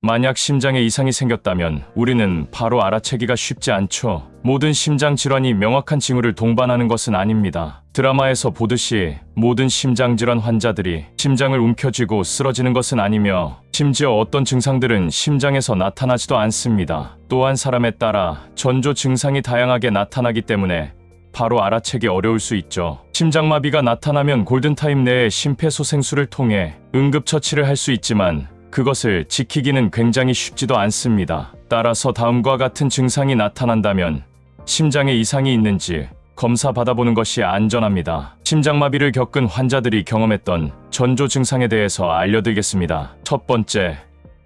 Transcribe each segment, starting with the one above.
만약 심장에 이상이 생겼다면 우리는 바로 알아채기가 쉽지 않죠. 모든 심장 질환이 명확한 징후를 동반하는 것은 아닙니다. 드라마에서 보듯이 모든 심장 질환 환자들이 심장을 움켜쥐고 쓰러지는 것은 아니며 심지어 어떤 증상들은 심장에서 나타나지도 않습니다. 또한 사람에 따라 전조 증상이 다양하게 나타나기 때문에 바로 알아채기 어려울 수 있죠. 심장마비가 나타나면 골든타임 내에 심폐소생술을 통해 응급처치를 할 수 있지만 그것을 지키기는 굉장히 쉽지도 않습니다. 따라서 다음과 같은 증상이 나타난다면 심장에 이상이 있는지 검사 받아보는 것이 안전합니다. 심장마비를 겪은 환자들이 경험했던 전조 증상에 대해서 알려드리겠습니다. 첫 번째,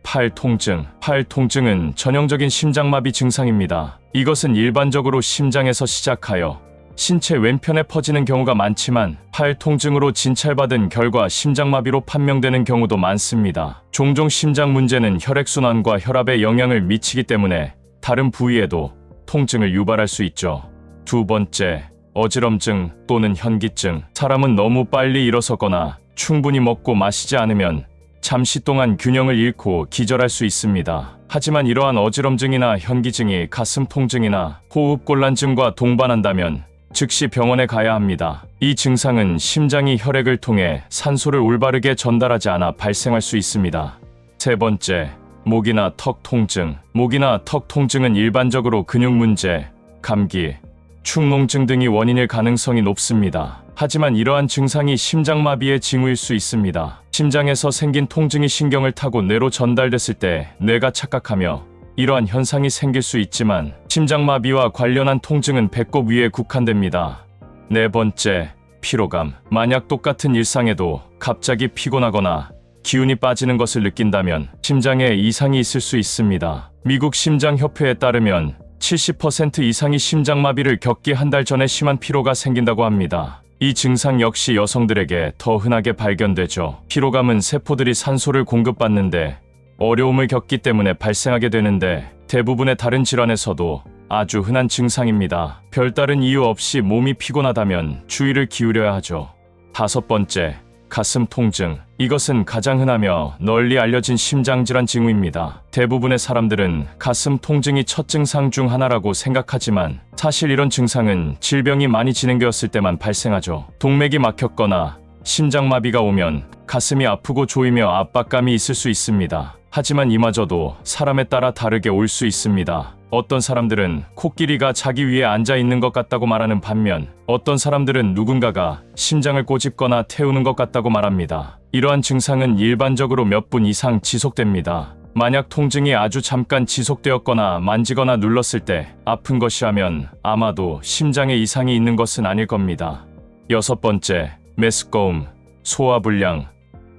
팔 통증. 팔 통증은 전형적인 심장마비 증상입니다. 이것은 일반적으로 심장에서 시작하여 신체 왼편에 퍼지는 경우가 많지만 팔 통증으로 진찰받은 결과 심장마비로 판명되는 경우도 많습니다. 종종 심장 문제는 혈액순환과 혈압에 영향을 미치기 때문에 다른 부위에도 통증을 유발할 수 있죠. 두 번째, 어지럼증 또는 현기증. 사람은 너무 빨리 일어서거나 충분히 먹고 마시지 않으면 잠시 동안 균형을 잃고 기절할 수 있습니다. 하지만 이러한 어지럼증이나 현기증이 가슴 통증이나 호흡곤란증과 동반한다면 즉시 병원에 가야 합니다. 이 증상은 심장이 혈액을 통해 산소를 올바르게 전달하지 않아 발생할 수 있습니다. 세 번째, 목이나 턱 통증. 목이나 턱 통증은 일반적으로 근육 문제, 감기, 축농증 등이 원인일 가능성이 높습니다. 하지만 이러한 증상이 심장마비의 징후일 수 있습니다. 심장에서 생긴 통증이 신경을 타고 뇌로 전달됐을 때 뇌가 착각하며 이러한 현상이 생길 수 있지만 심장마비와 관련한 통증은 배꼽 위에 국한됩니다. 네 번째, 피로감. 만약 똑같은 일상에도 갑자기 피곤하거나 기운이 빠지는 것을 느낀다면 심장에 이상이 있을 수 있습니다. 미국 심장협회에 따르면 70% 이상이 심장마비를 겪기 한 달 전에 심한 피로가 생긴다고 합니다. 이 증상 역시 여성들에게 더 흔하게 발견되죠. 피로감은 세포들이 산소를 공급받는데 어려움을 겪기 때문에 발생하게 되는데 대부분의 다른 질환에서도 아주 흔한 증상입니다. 별다른 이유 없이 몸이 피곤하다면 주의를 기울여야 하죠. 다섯 번째, 가슴 통증. 이것은 가장 흔하며 널리 알려진 심장질환 징후입니다. 대부분의 사람들은 가슴 통증이 첫 증상 중 하나라고 생각하지만 사실 이런 증상은 질병이 많이 진행되었을 때만 발생하죠. 동맥이 막혔거나 심장마비가 오면 가슴이 아프고 조이며 압박감이 있을 수 있습니다. 하지만 이마저도 사람에 따라 다르게 올 수 있습니다. 어떤 사람들은 코끼리가 자기 위에 앉아 있는 것 같다고 말하는 반면 어떤 사람들은 누군가가 심장을 꼬집거나 태우는 것 같다고 말합니다. 이러한 증상은 일반적으로 몇 분 이상 지속됩니다. 만약 통증이 아주 잠깐 지속되었거나 만지거나 눌렀을 때 아픈 것이라면 아마도 심장에 이상이 있는 것은 아닐 겁니다. 여섯 번째, 메스꺼움, 소화불량,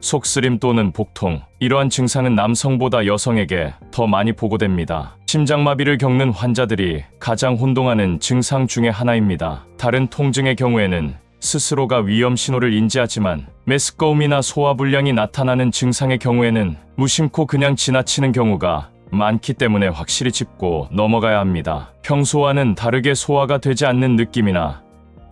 속쓰림 또는 복통. 이러한 증상은 남성보다 여성에게 더 많이 보고됩니다. 심장마비를 겪는 환자들이 가장 혼동하는 증상 중의 하나입니다. 다른 통증의 경우에는 스스로가 위험 신호를 인지하지만 메스꺼움이나 소화불량이 나타나는 증상의 경우에는 무심코 그냥 지나치는 경우가 많기 때문에 확실히 짚고 넘어가야 합니다. 평소와는 다르게 소화가 되지 않는 느낌이나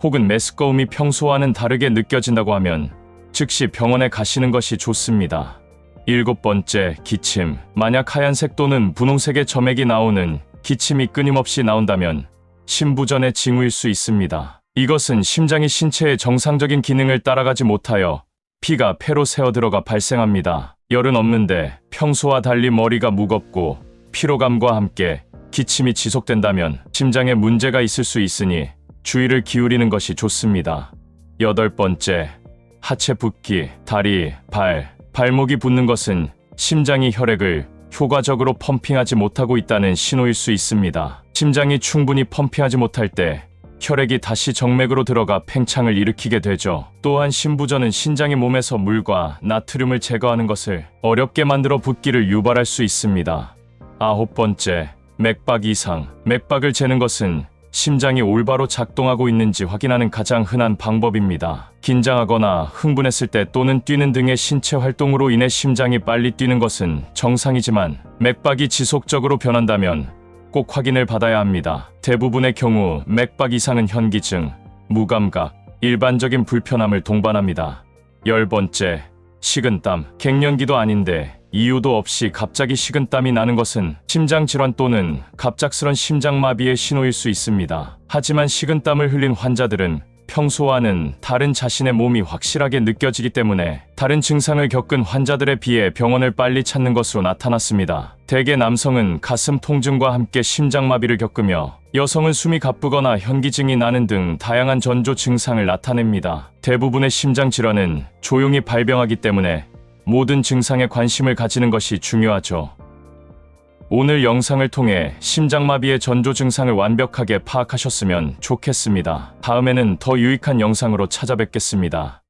혹은 메스꺼움이 평소와는 다르게 느껴진다고 하면 즉시 병원에 가시는 것이 좋습니다. 일곱 번째, 기침. 만약 하얀색 또는 분홍색의 점액이 나오는 기침이 끊임없이 나온다면 심부전의 징후일 수 있습니다. 이것은 심장이 신체의 정상적인 기능을 따라가지 못하여 피가 폐로 새어 들어가 발생합니다. 열은 없는데 평소와 달리 머리가 무겁고 피로감과 함께 기침이 지속된다면 심장에 문제가 있을 수 있으니 주의를 기울이는 것이 좋습니다. 여덟 번째, 하체 붓기, 다리, 발, 발목이 붓는 것은 심장이 혈액을 효과적으로 펌핑하지 못하고 있다는 신호일 수 있습니다. 심장이 충분히 펌핑하지 못할 때 혈액이 다시 정맥으로 들어가 팽창을 일으키게 되죠. 또한 심부전은 신장의 몸에서 물과 나트륨을 제거하는 것을 어렵게 만들어 붓기를 유발할 수 있습니다. 아홉 번째, 맥박 이상. 맥박을 재는 것은 심장이 올바로 작동하고 있는지 확인하는 가장 흔한 방법입니다. 긴장하거나 흥분했을 때 또는 뛰는 등의 신체 활동으로 인해 심장이 빨리 뛰는 것은 정상이지만 맥박이 지속적으로 변한다면 꼭 확인을 받아야 합니다. 대부분의 경우 맥박 이상은 현기증, 무감각, 일반적인 불편함을 동반합니다. 열 번째, 식은땀. 갱년기도 아닌데 이유도 없이 갑자기 식은땀이 나는 것은 심장 질환 또는 갑작스런 심장마비의 신호일 수 있습니다. 하지만 식은땀을 흘린 환자들은 평소와는 다른 자신의 몸이 확실하게 느껴지기 때문에 다른 증상을 겪은 환자들에 비해 병원을 빨리 찾는 것으로 나타났습니다. 대개 남성은 가슴 통증과 함께 심장마비를 겪으며 여성은 숨이 가쁘거나 현기증이 나는 등 다양한 전조 증상을 나타냅니다. 대부분의 심장 질환은 조용히 발병하기 때문에 모든 증상에 관심을 가지는 것이 중요하죠. 오늘 영상을 통해 심장마비의 전조 증상을 완벽하게 파악하셨으면 좋겠습니다. 다음에는 더 유익한 영상으로 찾아뵙겠습니다.